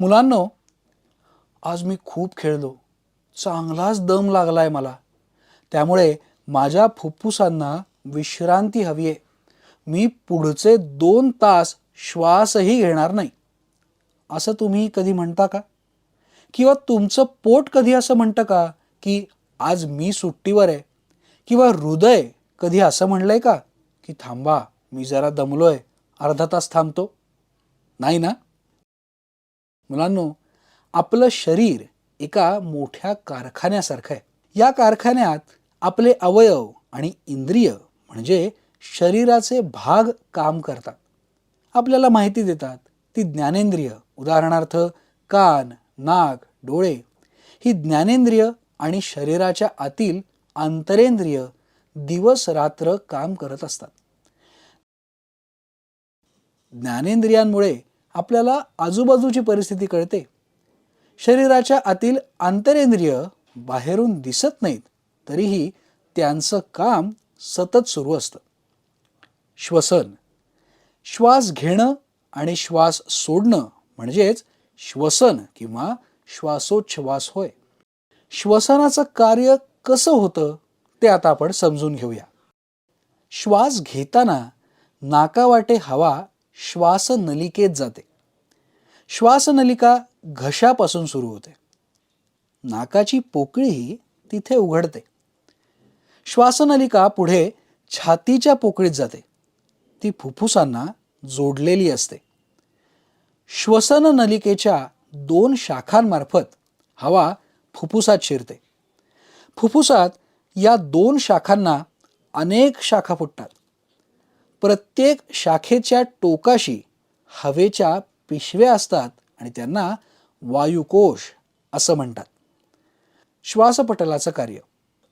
मुलांनो आज मी खूप खेळलो. चांगलाच दम लागला आहे मला. त्यामुळे माझ्या फुफ्फुसांना विश्रांती हवी आहे. मी पुढचे दोन तास श्वासही घेणार नाही. असं तुम्ही कधी म्हणता का? किंवा तुमचं पोट कधी असं म्हणतं का की आज मी सुट्टीवर आहे? किंवा हृदय कधी असं म्हणलंय का की थांबा मी जरा दमलोय अर्धा तास थांबतो? नाही ना? मुलांनो आपलं शरीर एका मोठ्या कारखान्यासारखं आहे. या कारखान्यात आपले अवयव आणि इंद्रिय म्हणजे शरीराचे भाग काम करतात. आपल्याला माहिती देतात ती ज्ञानेंद्रिय उदाहरणार्थ कान नाक डोळे ही ज्ञानेंद्रिय आणि शरीराच्या आतील आंतरेंद्रिय दिवस रात्र काम करत असतात. ज्ञानेंद्रियांमुळे आपल्याला आजूबाजूची परिस्थिती कळते. शरीराच्या आतील आंतरेंद्रिय बाहेरून दिसत नाहीत तरीही त्यांचं काम सतत सुरू असतं. श्वसन श्वास घेणं आणि श्वास सोडणं म्हणजेच श्वसन किंवा श्वासोच्छ्वास होय. श्वसनाचं कार्य कसं होतं ते आता आपण समजून घेऊया. श्वास घेताना नाकावाटे हवा श्वासनलिकेत जाते. श्वासनलिका घशापासून सुरू होते. नाकाची पोकळीही तिथे उघडते. श्वासनलिका पुढे छातीच्या पोकळीत जाते. ती फुफ्फुसांना जोडलेली असते. श्वसन नलिकेच्या दोन शाखांमार्फत हवा फुफ्फुसात शिरते. फुफ्फुसात या दोन शाखांना अनेक शाखा फुटतात. प्रत्येक शाखेच्या टोकाशी हवेच्या पिशव्या असतात आणि त्यांना वायुकोश असं म्हणतात. श्वासपटलाचं कार्य.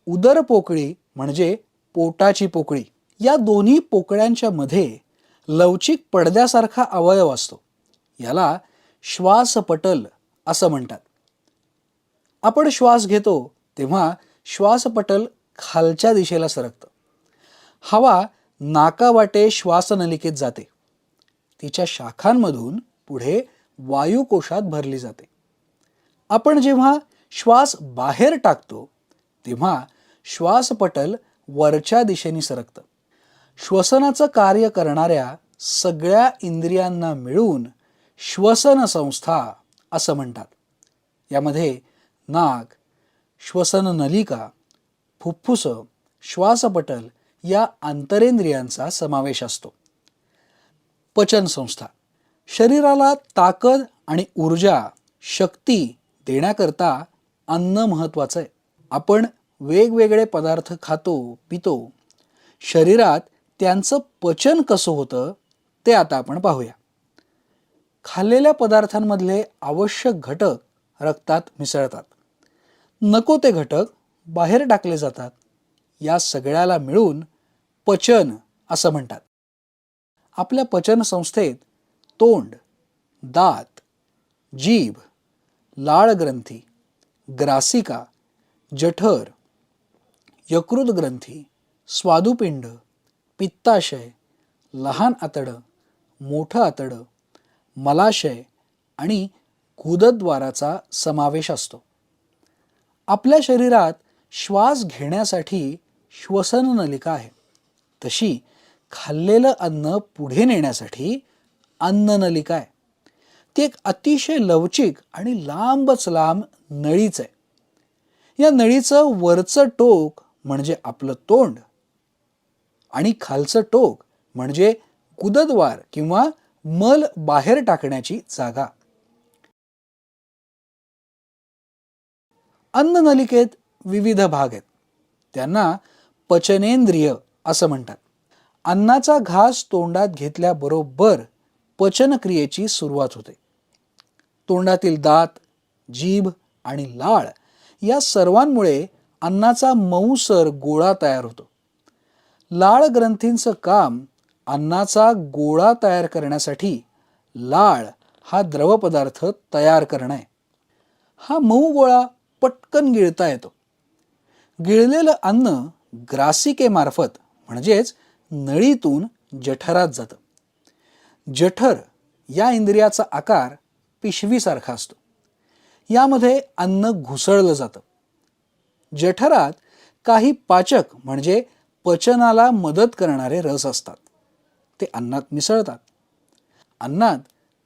उदर पोकळी म्हणजे पोटाची पोकळी. या दोन्ही पोकळ्यांच्या मध्ये लवचिक पडद्यासारखा अवयव असतो. याला श्वासपटल असं म्हणतात. आपण श्वास घेतो तेव्हा श्वासपटल खालच्या दिशेला सरकतं. हवा नाकावाटे श्वासनलिकेत जाते. तिच्या शाखांमधून पुढे वायुकोशात भरली जाते. आपण जेव्हा श्वास बाहेर टाकतो तेव्हा श्वासपटल वरच्या दिशेने सरकतं. श्वसनाचं कार्य करणाऱ्या सगळ्या इंद्रियांना मिळून श्वसन संस्था असं म्हणतात. यामध्ये नाक श्वसन नलिका फुफ्फुसं श्वासपटल या आंतरेंद्रियांचा समावेश असतो. पचन संस्था. शरीराला ताकद आणि ऊर्जा शक्ती देण्याकरता अन्न महत्त्वाचं आहे. आपण वेगवेगळे पदार्थ खातो पितो. शरीरात त्यांचं पचन कसं होतं ते आता आपण पाहूया. खाल्लेल्या पदार्थांमधले आवश्यक घटक रक्तात मिसळतात. नको ते घटक बाहेर टाकले जातात. या सगळ्याला मिळून पचन असं म्हणतात. आपल्या पचन संस्थेत तोंड दात जीभ लाळ ग्रंथी ग्रासिका जठर यकृत ग्रंथी स्वादुपिंड पित्ताशय लहान आतडं मोठं आतडं मलाशय आणि गुदद्वाराचा समावेश असतो. आपल्या शरीरात श्वास घेण्यासाठी श्वसन नलिका आहे. तशी खाल्लेलं अन्न पुढे नेण्यासाठी अन्ननलिका आहे. ती एक अतिशय लवचिक आणि लांबच लांब नळीच आहे. या नळीचं वरचं टोक म्हणजे आपलं तोंड आणि खालचं टोक म्हणजे कुदद्वार किंवा मल बाहेर टाकण्याची जागा. अन्ननलिकेत विविध भाग आहेत. त्यांना पचनेंद्रिय असं म्हणतात. अन्नाचा घास तोंडात घेतल्याबरोबर पचनक्रियेची सुरुवात होते. तोंडातील दात जीभ आणि लाळ या सर्वांमुळे अन्नाचा मऊसर गोळा तयार होतो. लाळ ग्रंथींचं काम अन्नाचा गोळा तयार करण्यासाठी लाळ हा द्रवपदार्थ तयार करणं आहे. हा मऊ गोळा पटकन गिळता येतो. गिळलेलं अन्न ग्रासिकेमार्फत म्हणजेच नळीतून जठरात जातं. जठर या इंद्रियाचा आकार पिशवीसारखा असतो. यामध्ये अन्न घुसळलं जातं. जठरात काही पाचक म्हणजे पचनाला मदत करणारे रस असतात. ते अन्नात मिसळतात. अन्नात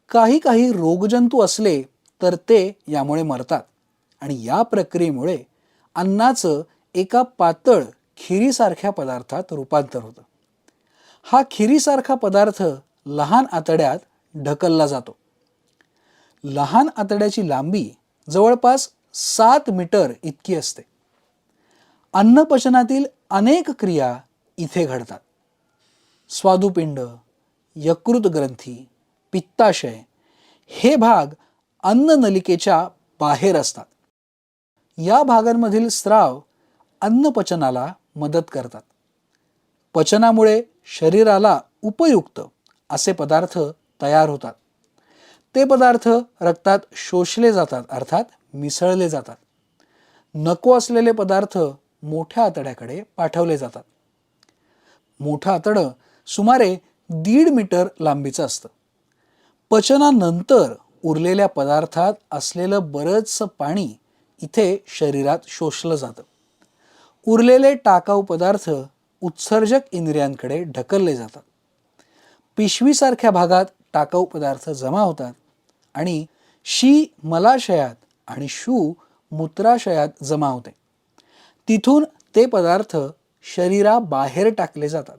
काही काही रोगजंतू असले तर ते यामुळे मरतात आणि या प्रक्रियेमुळे अन्नाचं एका पातळ खिरीसारख्या पदार्थात रूपांतर होतं. हा खिरीसारखा पदार्थ लहान आतड्यात ढकलला जातो. लहान आतड्याची लांबी जवळपास सात मीटर इतकी असते. अन्नपचनातील अनेक क्रिया इथे घडतात. स्वादुपिंड यकृत ग्रंथी पित्ताशय हे भाग अन्ननलिकेच्या बाहेर असतात. या भागांमधील स्राव अन्नपचनाला मदत करतात. पचनामुळे शरीराला उपयुक्त असे पदार्थ तयार होतात. ते पदार्थ रक्तात शोषले जातात अर्थात मिसळले जातात. नको असलेले पदार्थ मोठ्या आतड्याकडे पाठवले जातात. मोठं आतडं सुमारे दीड मीटर लांबीचं असतं. पचनानंतर उरलेल्या पदार्थात असलेलं बरंचसं पाणी इथे शरीरात शोषलं जातं. उरलेले टाकाऊ पदार्थ उत्सर्जक इंद्रियांकडे ढकलले जातात. पिशवीसारख्या भागात टाकाऊ पदार्थ जमा होतात आणि शी मलाशयात आणि शू मूत्राशयात जमा होते. तिथून ते पदार्थ शरीराबाहेर टाकले जातात.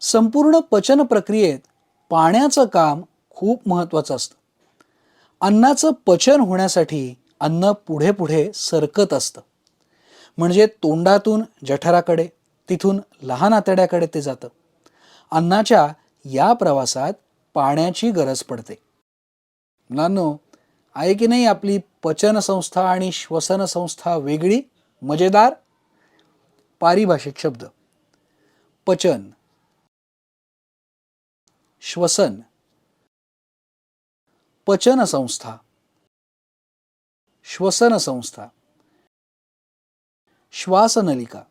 संपूर्ण पचन प्रक्रियेत पाण्याचं काम खूप महत्त्वाचं असतं. अन्नाचं पचन होण्यासाठी अन्न पुढे पुढे सरकत असतं. म्हणजे तोंडातून जठराकडे तिथून लहान आतड्याकडे ते जातं. अन्नाच्या या प्रवासात पाण्याची गरज पडते. मुलांनो आहे की नाही आपली पचन संस्था आणि श्वसन संस्था वेगळी मजेदार? पारिभाषिक शब्द. पचन. श्वसन. पचन संस्था श्वसन संस्था श्वासनलिका.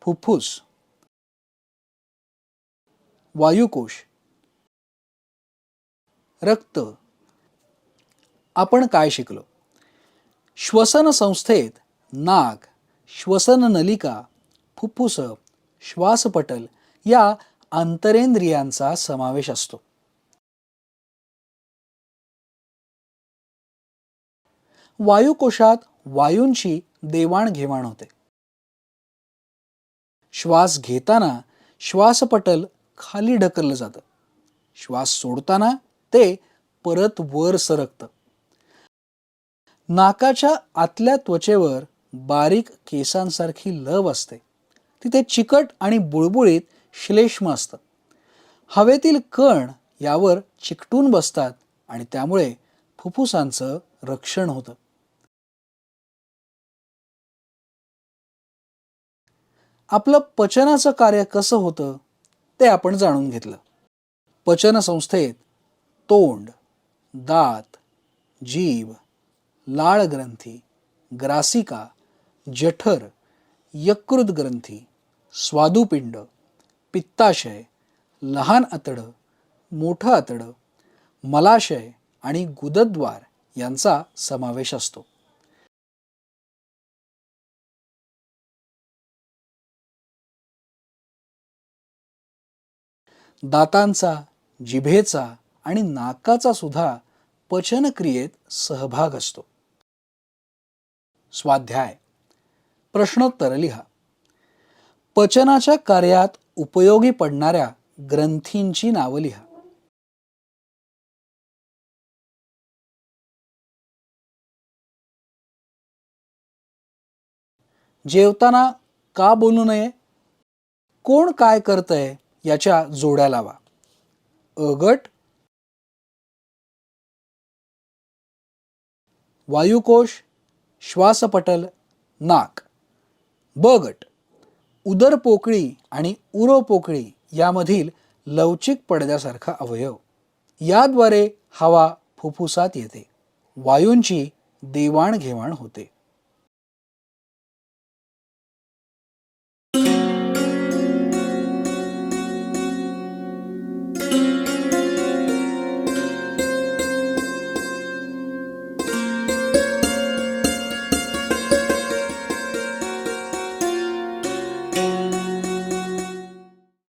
फुफ्फुस. वायुकोश. रक्त. आपण काय शिकलो? श्वसन संस्थेत नाक श्वसन नलिका फुफ्फुस श्वासपटल या आंतरेंद्रियांचा समावेश असतो. वायुकोशात वायूंची देवाणघेवाण होते. श्वास घेताना श्वासपटल खाली ढकललं जातं. श्वास सोडताना ते परत वर सरकतं. नाकाच्या आतल्या त्वचेवर बारीक केसांसारखी लव असते. तिथे चिकट आणि बुळबुळीत श्लेष्म असतं. हवेतील कण यावर चिकटून बसतात आणि त्यामुळे फुफ्फुसांचं रक्षण होतं. आपलं पचनाचं कार्य कसं होतं ते आपण जाणून घेतलं. पचन संस्थेत तोंड दात जीभ लाळ ग्रंथी ग्रासिका जठर यकृत ग्रंथी स्वादुपिंड पित्ताशय लहान आतडं मोठं आतडं मलाशय आणि गुदद्वार यांचा समावेश असतो. दातांचा जिभेचा आणि नाकाचा सुद्धा पचनक्रियेत सहभाग असतो. स्वाध्याय. प्रश्नोत्तर लिहा. पचनाच्या कार्यात उपयोगी पडणाऱ्या ग्रंथींची नावं लिहा. जेवताना का बोलू नये? कोण काय करतंय? याच्या जोड्या लावा. अगट वायुकोश श्वासपटल नाक. ब गट उदरपोकळी आणि उरोपोकळी यामधील लवचिक पडद्यासारखा अवयव. याद्वारे हवा फुफ्फुसात येते. वायूंची देवाणघेवाण होते.